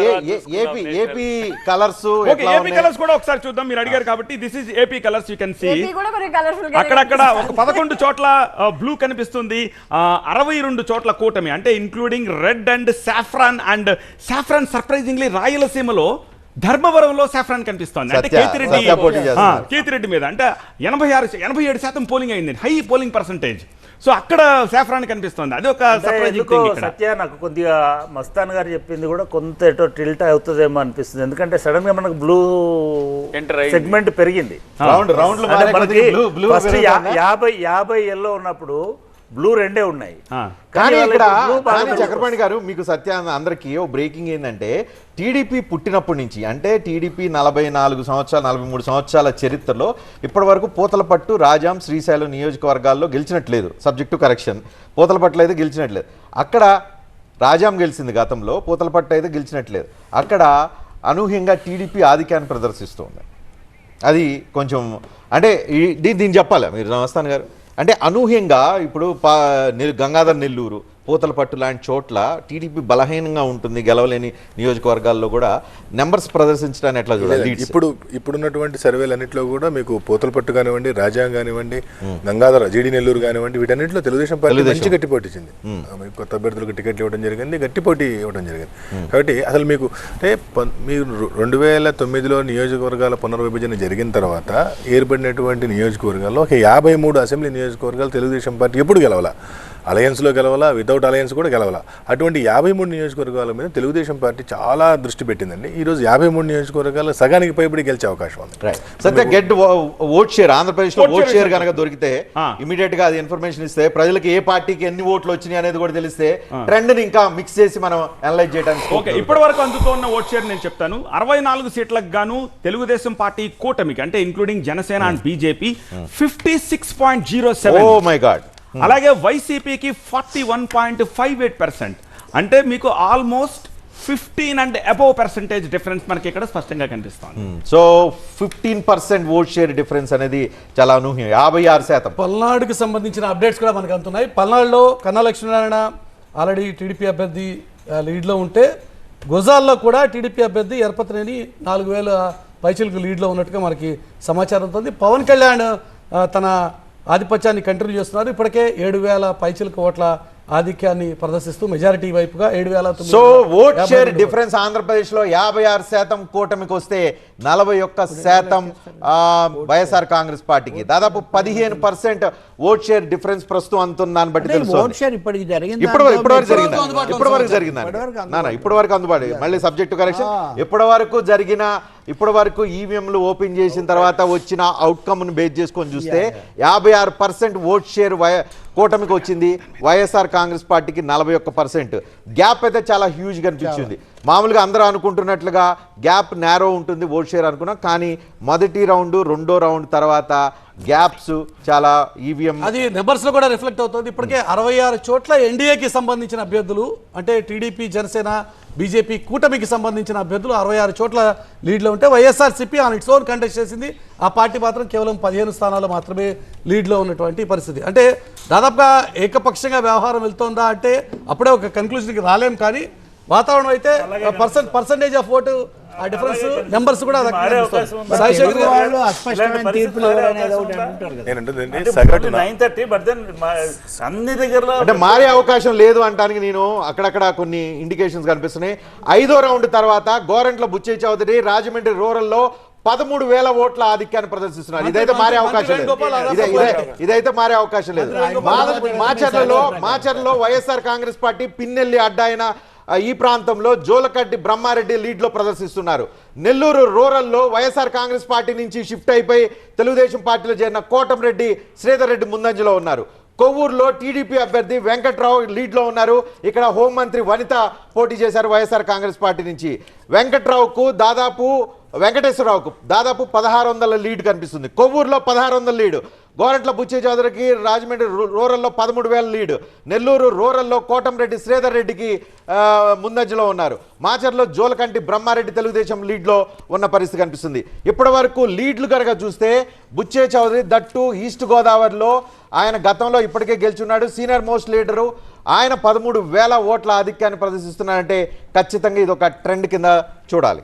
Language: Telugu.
AP national. AP colours okay AP colours కూడా ఒకసారి చూద్దాం. మీరు అడిగారు కాబట్టి this is AP colours you can see AP కూడా కొంచెం కలర్ఫుల్ అక్కడక్కడ ఒక పదకొండు చోట్ల బ్లూ కనిపిస్తుంది. అరవై రెండు చోట్ల కూటమి అంటే including red and saffron and saffron surprisingly రాయలసీమలో ధర్మవరంలో సాఫ్రాన్ కనిపిస్తోంది. అంటే కేతిరెడ్డి. కేతిరెడ్డి మీద. అంటే ఎనభై ఆరు ఎనభై ఏడు శాతం పోలింగ్ అయింది. హై పోలింగ్ పర్సంటేజ్ సో అక్కడ సాఫ్రాన్ కనిపిస్తోంది అది ఒక అంటే సర్ప్రైజింగ్ ఎందుకో థింగ్ ఇక్కడ సత్య నాకు కొద్దిగా మస్తాన్ గారు చెప్పింది కూడా కొంత ఎటో టిల్ట్ అవుతుందేమో అనిపిస్తుంది ఎందుకంటే సడన్గా మనకు బ్లూ. సెగ్మెంట్ పెరిగింది? యాభై యాభై ఎల్లో ఉన్నప్పుడు బ్లూ రెండే ఉన్నాయి. కానీ ఇక్కడ. చక్రపాణి గారు మీకు సత్య అందరికీ ఓ బ్రేకింగ్ ఏంటంటే టీడీపీ పుట్టినప్పటి నుంచి అంటే టీడీపీ నలభై నాలుగు సంవత్సరాలు నలభై మూడు సంవత్సరాల చరిత్రలో ఇప్పటి వరకు పూతలపట్టు రాజాం శ్రీశైలం నియోజకవర్గాల్లో గెలిచినట్లేదు సబ్జెక్టు కరెక్షన్ పూతలపట్టు అయితే గెలిచినట్లేదు. అక్కడ రాజాం గెలిచింది గతంలో పూతలపట్టు అయితే గెలిచినట్లేదు. అక్కడ అనూహ్యంగా టీడీపీ ఆధిక్యాన్ని ప్రదర్శిస్తుంది. అది కొంచెం అంటే దీన్ని చెప్పాలి మీరు నమస్తాన్ గారు? అంటే అనూహ్యంగా ఇప్పుడు పా నెల్- గంగాధర్ నెల్లూరు పూతలపట్టు లాంటి చోట్ల టీడీపీ బలహీనంగా ఉంటుంది గెలవలేని నియోజకవర్గాల్లో కూడా నెంబర్స్ ప్రదర్శించడాన్ని ఎట్లా చూడాలి. ఇప్పుడు ఇప్పుడున్నటువంటి సర్వేలు అన్నింటిలో కూడా మీకు పోతలపట్టు కానివ్వండి రాజా కానివ్వండి గంగాధర జీడి నెల్లూరు కానివ్వండి వీటన్నిటిలో తెలుగుదేశం పార్టీ. మంచి గట్టి పోటీ ఇచ్చింది. మీకు కొత్త అభ్యర్థులకు టికెట్లు ఇవ్వడం జరిగింది గట్టి పోటీ ఇవ్వడం జరిగింది. కాబట్టి అసలు మీకు అంటే మీరు రెండు వేల తొమ్మిదిలో నియోజకవర్గాల పునర్విభజన జరిగిన తర్వాత ఏర్పడినటువంటి నియోజకవర్గాల్లో ఒక యాభై మూడు అసెంబ్లీ నియోజకవర్గాలు తెలుగుదేశం పార్టీ ఎప్పుడు గెలవాల? అలయన్స్లో గెలవాలా వితౌట్ అలయన్స్ కూడా గెలవాలా అటువంటి యాభై మూడు నియోజకవర్గాల మీద తెలుగుదేశం పార్టీ చాలా దృష్టి పెట్టిందండి ఈరోజు యాభై మూడు నియోజకవర్గాలు సగానికి పైబడి గెలిచే అవకాశం ఉంది. సత్య గెట్ ఓట్ షేర్ ఆంధ్రప్రదేశ్లో Vote ఓట్ షేర్. కనుక దొరికితే. ఇమీడియట్గా అది ఇన్ఫర్మేషన్ ఇస్తే ప్రజలకు ఏ పార్టీకి ఎన్ని ఓట్లు వచ్చినాయి అనేది కూడా తెలిస్తే ట్రెండ్ని ఇంకా మిక్స్ చేసి మనం అనలైజ్ చేయడానికి ఓకే. ఇప్పటి వరకు అందుతున్న ఓట్ షేర్ నేను చెప్తాను అరవై నాలుగు సీట్లకు గాను తెలుగుదేశం పార్టీ కూటమికి అంటే including Jana Sena and BJP fifty six point zero O seven my god అలాగే వైసీపీకి forty one point five eight percent. అంటే మీకు almost fifteen and above percentage difference మనకి ఇక్కడ స్పష్టంగా కనిపిస్తుంది. So fifteen percent vote share difference అనేది చాలా అనూహ్యం. యాభై ఆరు శాతం. పల్నాడుకి సంబంధించిన అప్డేట్స్ కూడా మనకు అందుతున్నాయి. పల్నాడులో కన్నా లక్ష్మీనారాయణ ఆల్రెడీ టీడీపీ అభ్యర్థి లీడ్లో ఉంటే గుజాల్లో కూడా టీడీపీ అభ్యర్థి ఎరపతినేని నాలుగు వేల పైచీలకు లీడ్లో ఉన్నట్టుగా మనకి సమాచారం ఉంటుంది పవన్ కళ్యాణ్ తన ఆధిపత్యాన్ని కంటిన్యూ చేస్తున్నారు. ఇప్పటికే ఏడు వేల పైచీలకు ఓట్ల ఆధిక్యాన్ని ప్రదర్శిస్తూ మెజారిటీ వైపుగా ఏడు వేల సో ఓట్ షేర్ డిఫరెన్స్ ఆంధ్రప్రదేశ్లో యాభై ఆరు శాతం కూటమికి వస్తే నలభై ఒక్క శాతం ఆ, వైఎస్ఆర్ కాంగ్రెస్ పార్టీకి. దాదాపు పదిహేను పర్సెంట్ ఓట్ షేర్ డిఫరెన్స్ ప్రస్తుతం అంతున్న దాన్ని బట్టి ఓట్ తెలుస్తుంది. షేర్ ఇప్పటికి జరిగింది? ఇప్పుడు ఇప్పటి వరకు జరిగిందా? ఇప్పటి. జరిగిందా? ఇప్పటి అందుబాటు మళ్ళీ సబ్జెక్టు కరెక్షన్ ఇప్పటి వరకు జరిగిన ఇప్పటి వరకు ఈవీఎంలు ఓపెన్ చేసిన తర్వాత వచ్చిన అవుట్కమ్ను బేస్ చేసుకొని చూస్తే యాభై ఆరు పర్సెంట్ ఓట్ షేర్ వై కూటమికి వచ్చింది. వైఎస్ఆర్ కాంగ్రెస్ పార్టీకి నలభై ఒక్క పర్సెంట్. గ్యాప్ అయితే చాలా హ్యూజ్ కనిపించింది మామూలుగా అందరూ అనుకుంటున్నట్లుగా గ్యాప్ నేరో ఉంటుంది ఓట్ షేర్ అనుకున్నాం. కానీ మొదటి రౌండ్ రెండో రౌండ్ తర్వాత గ్యాప్స్ చాలా ఈవీఎం అది నెంబర్స్లో కూడా రిఫ్లెక్ట్ అవుతుంది. ఇప్పటికే అరవై ఆరు చోట్ల ఎన్డీఏకి సంబంధించిన అభ్యర్థులు అంటే టీడీపీ జనసేన బీజేపీ కూటమికి సంబంధించిన అభ్యర్థులు అరవై ఆరు చోట్ల లీడ్లో ఉంటే YSRCP on its own contest చేసింది. ఆ పార్టీ మాత్రం కేవలం పదిహేను స్థానాలు మాత్రమే లీడ్లో ఉన్నటువంటి పరిస్థితి. అంటే దాదాపుగా ఏకపక్షంగా వ్యవహారం వెళ్తోందా అంటే అప్పుడే ఒక కన్క్లూజన్కి రాలేం కానీ వాతావరణం అయితే పర్సెంట్ పర్సంటేజ్ ఆఫ్ ఓటు ఆ డిఫరెన్స్ నెంబర్స్ కూడా అంటే మారే అవకాశం లేదు అంటానికి నేను అక్కడక్కడ కొన్ని ఇండికేషన్స్ కనిపిస్తున్నాయి. ఐదో రౌండ్ తర్వాత గోరంట్ల బుచ్చయ్య చౌదరి రాజమండ్రి రూరల్లో పదమూడు వేల ఓట్ల ఆధిక్యాన్ని ప్రదర్శిస్తున్నారు. ఇదైతే మారే అవకాశం లేదు. ఇదైతే మారే అవకాశం లేదు. మాచర్లలో మాచర్లలో వైఎస్ఆర్ కాంగ్రెస్ పార్టీ పిన్నెల్లి అడ్డాయిన ఈ ప్రాంతంలో జోలకట్టి బ్రహ్మారెడ్డి లీడ్లో ప్రదర్శిస్తున్నారు. నెల్లూరు రూరల్లో వైఎస్ఆర్ కాంగ్రెస్ పార్టీ నుంచి షిఫ్ట్ అయిపోయి తెలుగుదేశం పార్టీలో చేరిన కోటంరెడ్డి శ్రీధర్ రెడ్డి ముందంజలో ఉన్నారు. కొవ్వూరులో టీడీపీ అభ్యర్థి వెంకట్రావు లీడ్లో ఉన్నారు. ఇక్కడ హోంమంత్రి వనిత పోటీ చేశారు వైఎస్ఆర్ కాంగ్రెస్ పార్టీ నుంచి. వెంకట్రావుకు దాదాపు వెంకటేశ్వరరావుకు దాదాపు పదహారు వందల లీడ్ కనిపిస్తుంది. కొవ్వూరులో పదహారు వందల లీడ్. గోరంట్ల బుచ్చే చౌదరికి రాజమండ్రి రూరల్లో పదమూడు వేల లీడ్. నెల్లూరు రూరల్లో కోటంరెడ్డి శ్రీధర్ రెడ్డికి ముందంజలో ఉన్నారు. మాచర్లో జోలకంటి బ్రహ్మారెడ్డి తెలుగుదేశం లీడ్లో ఉన్న పరిస్థితి కనిపిస్తుంది. ఇప్పటి వరకు లీడ్లు కనుక చూస్తే బుచ్చే చౌదరి దట్టు ఈస్ట్ గోదావరిలో ఆయన గతంలో ఇప్పటికే గెలుచున్నాడు. Senior most leader. ఆయన పదమూడు వేల ఓట్ల ఆధిక్యాన్ని ప్రదర్శిస్తున్నారంటే ఖచ్చితంగా ఇది ఒక ట్రెండ్ కింద చూడాలి.